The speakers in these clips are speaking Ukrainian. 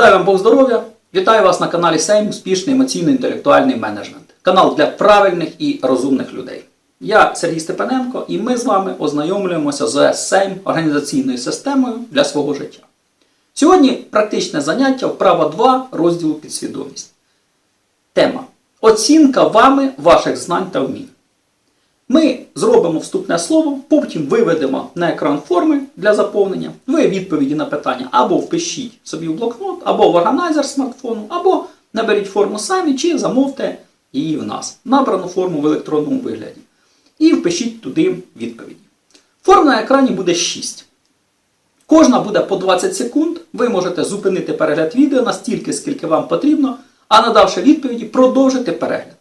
Дай вам Бог здоров'я! Вітаю вас на каналі Сейм Успішний емоційно-інтелектуальний менеджмент. Канал для правильних і розумних людей. Я Сергій Степаненко і ми з вами ознайомлюємося з Сейм організаційною системою для свого життя. Сьогодні практичне заняття вправа 2 розділу підсвідомість. Тема Оцінка вами ваших знань та вмінь. Ми зробимо вступне слово, потім виведемо на екран форми для заповнення. Ви відповіді на питання або впишіть собі в блокнот, або в органайзер смартфону, або наберіть форму самі, чи замовте її в нас. Набрану форму в електронному вигляді. І впишіть туди відповіді. Форм на екрані буде 6. Кожна буде по 20 секунд. Ви можете зупинити перегляд відео настільки, скільки вам потрібно, а надавши відповіді, продовжити перегляд.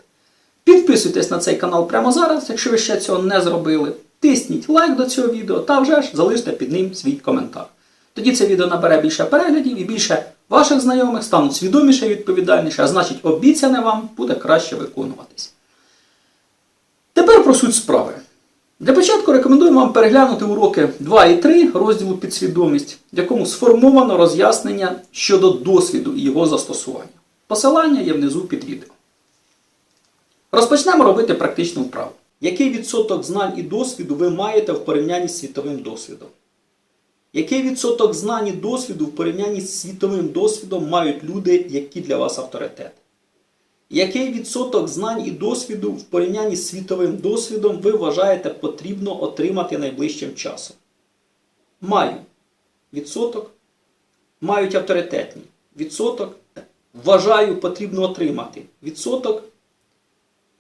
Підписуйтесь на цей канал прямо зараз, якщо ви ще цього не зробили. Тисніть лайк до цього відео та вже ж залиште під ним свій коментар. Тоді це відео набере більше переглядів і більше ваших знайомих стануть свідоміше і відповідальніше, а значить обіцяне вам буде краще виконуватись. Тепер про суть справи. Для початку рекомендую вам переглянути уроки 2 і 3 розділу підсвідомість, в якому сформовано роз'яснення щодо досвіду і його застосування. Посилання є внизу під відео. Розпочнемо робити практичну вправу. Який відсоток знань і досвіду ви маєте в порівнянні з світовим досвідом? Який відсоток знань і досвіду в порівнянні з світовим досвідом мають люди, які для вас авторитет? Який відсоток знань і досвіду в порівнянні з світовим досвідом ви вважаєте потрібно отримати найближчим часом? Маю відсоток. Мають авторитетні. Відсоток. Вважаю, потрібно отримати. Відсоток.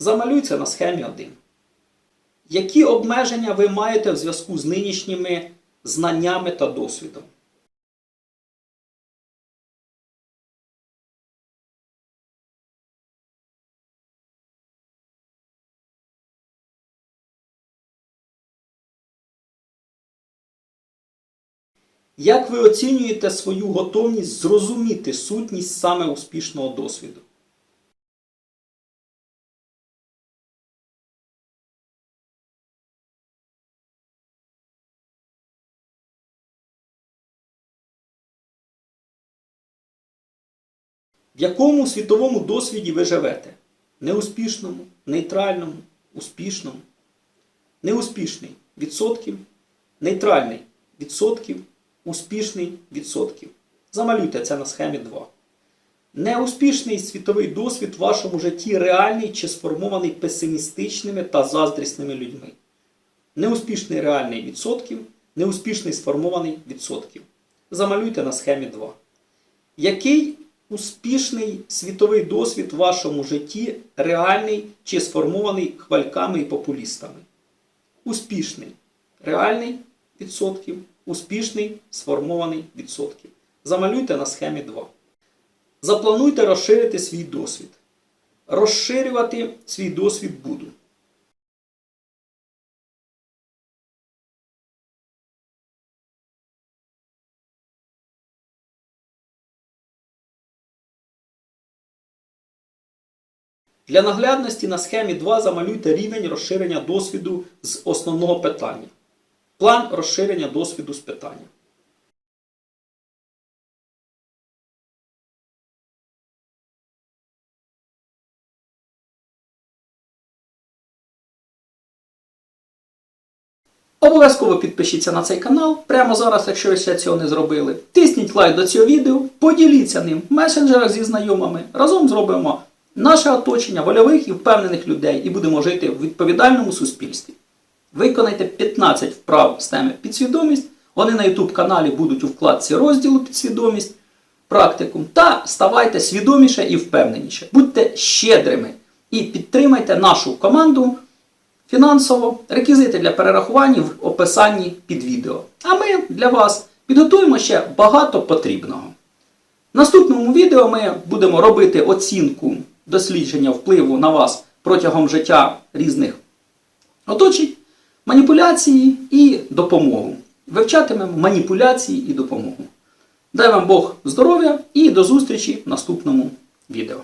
Замалюйте на схемі 1. Які обмеження ви маєте в зв'язку з нинішніми знаннями та досвідом? Як ви оцінюєте свою готовність зрозуміти сутність саме успішного досвіду? В якому світовому досвіді ви живете? Неуспішному, нейтральному, успішному. Неуспішний відсотків, нейтральний відсотків, успішний відсотків. Замалюйте це на схемі 2. Неуспішний світовий досвід в вашому житті реальний чи сформований песимістичними та заздрісними людьми. Неуспішний реальний відсотків, неуспішний сформований відсотків. Замалюйте на схемі 2. Який успішний світовий досвід в вашому житті реальний чи сформований хвальками і популістами? Успішний. Реальний відсотків, успішний сформований відсотків. Замалюйте на схемі 2. Заплануйте розширити свій досвід. Розширювати свій досвід буду. Для наглядності на схемі 2 замалюйте рівень розширення досвіду з основного питання. План розширення досвіду з питання. Обов'язково підпишіться на цей канал прямо зараз, якщо ви ще цього не зробили. Тисніть лайк до цього відео, поділіться ним в месенджерах зі знайомими. Разом зробимо наше оточення вольових і впевнених людей і будемо жити в відповідальному суспільстві. Виконайте 15 вправ з теми підсвідомість. Вони на YouTube каналі будуть у вкладці розділу підсвідомість, практикум. Та ставайте свідоміше і впевненіше. Будьте щедрими і підтримайте нашу команду фінансово. Реквізити для перерахування в описанні під відео. А ми для вас підготуємо ще багато потрібного. В наступному відео ми будемо робити оцінку дослідження впливу на вас протягом життя різних оточень, маніпуляції і допомогу. Вивчатимемо маніпуляції і допомогу. Дай вам Бог здоров'я і до зустрічі в наступному відео.